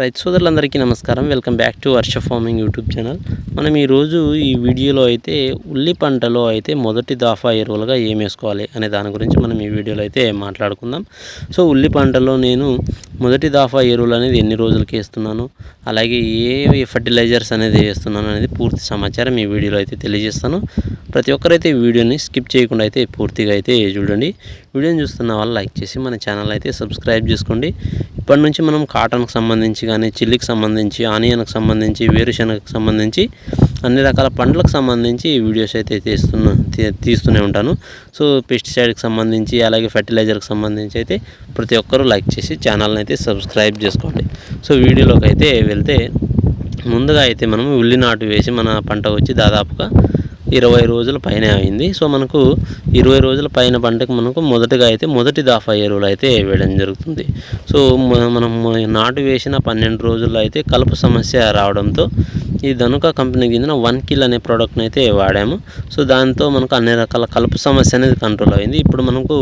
రైతు సోదరులందరికీ నమస్కారం. Welcome back to Varsha farming YouTube channel. మనం ఈరోజు ఈ వీడియోలో అయితే ఉల్లి పంటలో అయితే మొదటి దాఫా ఎరువులుగా ఏం వేసుకోవాలి అనే దాని గురించి మనం ఈ వీడియోలో అయితే మాట్లాడుకుందాం. సో ఉల్లి పంటలో నేను మొదటి దాఫా ఎరువులు అనేది ఎన్ని రోజులకి వేస్తున్నాను అలాగే ఏ ఫర్టిలైజర్స్ అనేది వేస్తున్నాను అనేది పూర్తి సమాచారం ఈ వీడియోలో అయితే తెలియజేస్తాను. ప్రతి ఒక్కరైతే ఈ వీడియోని స్కిప్ చేయకుండా అయితే పూర్తిగా అయితే చూడండి. వీడియోని చూస్తున్న వాళ్ళు లైక్ చేసి మన ఛానల్ అయితే సబ్స్క్రైబ్ చేసుకోండి. ఇప్పటి నుంచి మనం కాటన్కి సంబంధించి కానీ చిల్లికి సంబంధించి ఆనియన్కి సంబంధించి వేరుశనగకు సంబంధించి అన్ని రకాల పండ్లకు సంబంధించి వీడియోస్ అయితే తీస్తున్నా తీస్తూనే ఉంటాను. సో పెస్టిసైడ్కి సంబంధించి అలాగే ఫర్టిలైజర్కి సంబంధించి అయితే ప్రతి ఒక్కరూ లైక్ చేసి ఛానల్ని అయితే సబ్స్క్రైబ్ చేసుకోండి. సో వీడియోలోకి అయితే వెళ్తే ముందుగా అయితే మనం ఉల్లి నాటు వేసి మన పంట వచ్చి దాదాపుగా ఇరవై రోజుల పైన అయింది. సో మనకు ఇరవై రోజుల పైన పంటకు మనకు మొదటగా అయితే మొదటి దాఫా ఎరువులు అయితే వేయడం జరుగుతుంది. సో మనం నాటు వేసిన పన్నెండు రోజుల్లో అయితే కలుపు సమస్య రావడంతో ఈ ధనుక కంపెనీకి చెందిన వన్ కిల్ అనే ప్రోడక్ట్ని అయితే వాడాము. సో దాంతో మనకు అన్ని రకాల కలుపు సమస్య అనేది కంట్రోల్ అయింది. ఇప్పుడు మనకు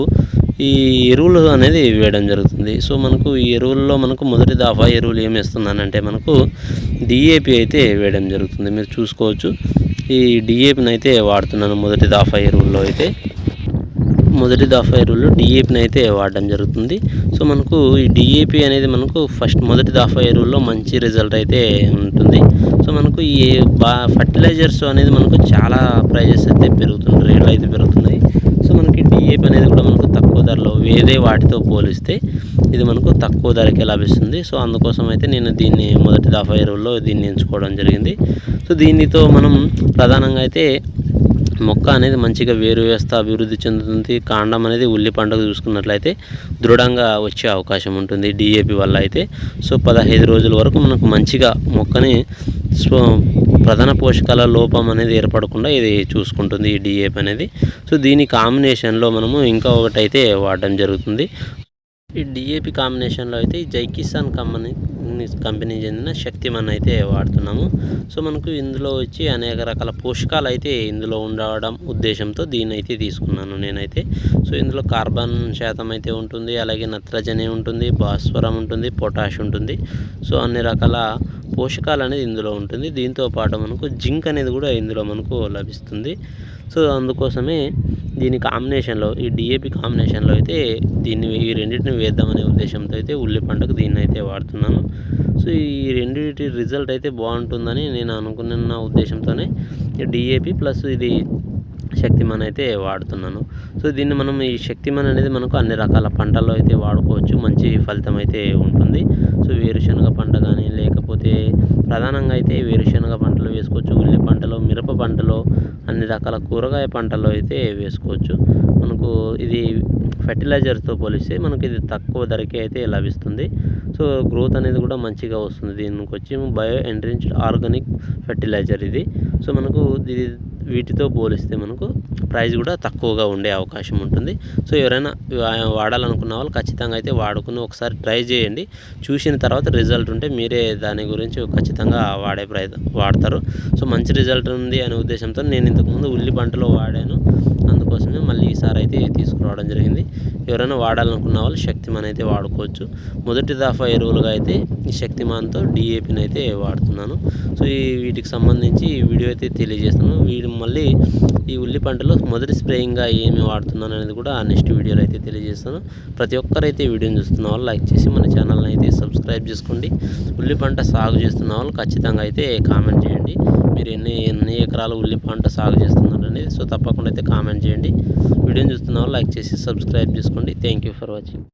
ఈ ఎరువులు అనేది వేయడం జరుగుతుంది. సో మనకు ఈ ఎరువుల్లో మనకు మొదటి దాఫా ఎరువులు ఏమి వేస్తున్నానంటే మనకు డిఏపి అయితే వేయడం జరుగుతుంది. మీరు చూసుకోవచ్చు. ఈ డిఏపిని అయితే వాడుతున్నాను. మొదటి దాఫా ఎరువుల్లో అయితే. మొదటి దాఫా ఎరువుల్లో డిఏపిని అయితే వాడడం జరుగుతుంది. సో మనకు ఈ డిఏపి అనేది మనకు ఫస్ట్ మొదటి దాఫా ఎరువుల్లో మంచి రిజల్ట్ అయితే ఉంటుంది. సో మనకు ఈ బా ఫర్టిలైజర్స్ అనేది మనకు చాలా ప్రైజెస్ అయితే పెరుగుతుంది రేట్లు అయితే పెరుగుతున్నాయి. సో మనకి డిఏపి అనేది కూడా మనకు తక్కువ ధరలో వేరే వాటితో పోలిస్తే ఇది మనకు తక్కువ ధరకే లభిస్తుంది. సో అందుకోసం అయితే నేను దీన్ని మొదటి దాఫా ఎరువుల్లో దీన్ని ఎంచుకోవడం జరిగింది. సో దీనితో మనం ప్రధానంగా అయితే మొక్క అనేది మంచిగా వేరు వ్యవస్థ అభివృద్ధి చెందుతుంది. కాండం అనేది ఉల్లి పండుగ చూసుకున్నట్లయితే దృఢంగా వచ్చే అవకాశం ఉంటుంది డిఏపి వల్ల అయితే. సో పదహైదు రోజుల వరకు మనకు మంచిగా మొక్కని ప్రధాన పోషకాల లోపం అనేది ఏర్పడకుండా ఇది చూసుకుంటుంది ఈ డిఏపి అనేది. సో దీని కాంబినేషన్లో మనము ఇంకా ఒకటి అయితే వాడడం జరుగుతుంది. ఈ డిఏపి కాంబినేషన్లో అయితే ఈ జై కిసాన్ కంపెనీ కంపెనీ చెందిన శక్తిమన్ అయితే వాడుతున్నాము. సో మనకు ఇందులో వచ్చి అనేక రకాల పోషకాలు అయితే ఇందులో ఉండడం ఉద్దేశంతో దీన్ని అయితే తీసుకున్నాను నేనైతే. సో ఇందులో కార్బన్ శాతం అయితే ఉంటుంది అలాగే నత్రజని ఉంటుంది భాస్వరం ఉంటుంది పొటాష్ ఉంటుంది. సో అన్ని రకాల పోషకాలు అనేది ఇందులో ఉంటుంది. దీంతో పాటు మనకు జింక్ అనేది కూడా ఇందులో మనకు లభిస్తుంది. సో అందుకోసమే దీని కాంబినేషన్లో ఈ డిఏపి కాంబినేషన్లో అయితే దీన్ని ఈ రెండింటిని వేద్దామనే ఉద్దేశంతో అయితే ఉల్లి పంటకు దీన్ని అయితే వాడుతున్నాను. సో ఈ రెండింటి రిజల్ట్ అయితే బాగుంటుందని నేను అనుకున్న ఉద్దేశంతోనే డిఏపి ప్లస్ ఇది శక్తిమాన్ అయితే వాడుతున్నాను. సో దీన్ని మనం ఈ శక్తిమాన్ అనేది మనకు అన్ని రకాల పంటల్లో అయితే వాడుకోవచ్చు. మంచి ఫలితం అయితే ఉంటుంది. సో వేరుశనగ పంట కానీ లేక ప్రధానంగా అయితే వేరుశనగ పంటలు వేసుకోవచ్చు ఉల్లి పంటలు మిరప పంటలో అన్ని రకాల కూరగాయ పంటలు అయితే వేసుకోవచ్చు. మనకు ఇది ఫెర్టిలైజర్తో పోలిస్తే మనకి ఇది తక్కువ ధరకే అయితే లభిస్తుంది. సో గ్రోత్ అనేది కూడా మంచిగా వస్తుంది. దీనికి వచ్చి బయో ఎంట్రిన్స్డ్ ఆర్గానిక్ ఫెర్టిలైజర్ ఇది. సో మనకు ఇది వీటితో పోలిస్తే మనకు ప్రైస్ కూడా తక్కువగా ఉండే అవకాశం ఉంటుంది. సో ఎవరైనా వాడాలనుకున్న వాళ్ళు ఖచ్చితంగా అయితే వాడుకుని ఒకసారి ట్రై చేయండి. చూసిన తర్వాత రిజల్ట్ ఉంటే మీరే దాని గురించి ఖచ్చితంగా వాడే ప్రయత్నం వాడతారు. సో మంచి రిజల్ట్ ఉంది అనే ఉద్దేశంతో నేను ఇంతకుముందు ఉల్లి పంటలో వాడాను. అందుకోసమే మళ్ళీ ఈసారి అయితే తీసుకురావడం జరిగింది. ఎవరైనా వాడాలనుకున్న వాళ్ళు శక్తిమాన్ అయితే వాడుకోవచ్చు. మొదటి దఫా ఎరువులుగా అయితే ఈ శక్తిమాన్తో డిఏపిని అయితే వాడుతున్నాను. సో ఈ వీటికి సంబంధించి వీడియో అయితే తెలియజేస్తున్నాను. వీడి మళ్ళీ ఈ ఉల్లి పంటలో మొదటి స్ప్రేయింగ్గా ఏమి వాడుతున్నాను అనేది కూడా నెక్స్ట్ వీడియోలో అయితే తెలియజేస్తాను. ప్రతి ఒక్కరైతే వీడియోని చూస్తున్న వాళ్ళు లైక్ చేసి మన ఛానల్ని అయితే సబ్స్క్రైబ్ చేసుకోండి. ఉల్లి పంట సాగు చేస్తున్న వాళ్ళు ఖచ్చితంగా అయితే కామెంట్ చేయండి. మీరు ఎన్ని ఎన్ని ఎకరాలు ఉల్లి పంట సాగు చేస్తున్నారు అనేది సో తప్పకుండా అయితే కామెంట్ చేయండి. వీడియోని చూస్తున్న వాళ్ళు లైక్ చేసి సబ్స్క్రైబ్ చేసుకోండి. Thank you for watching.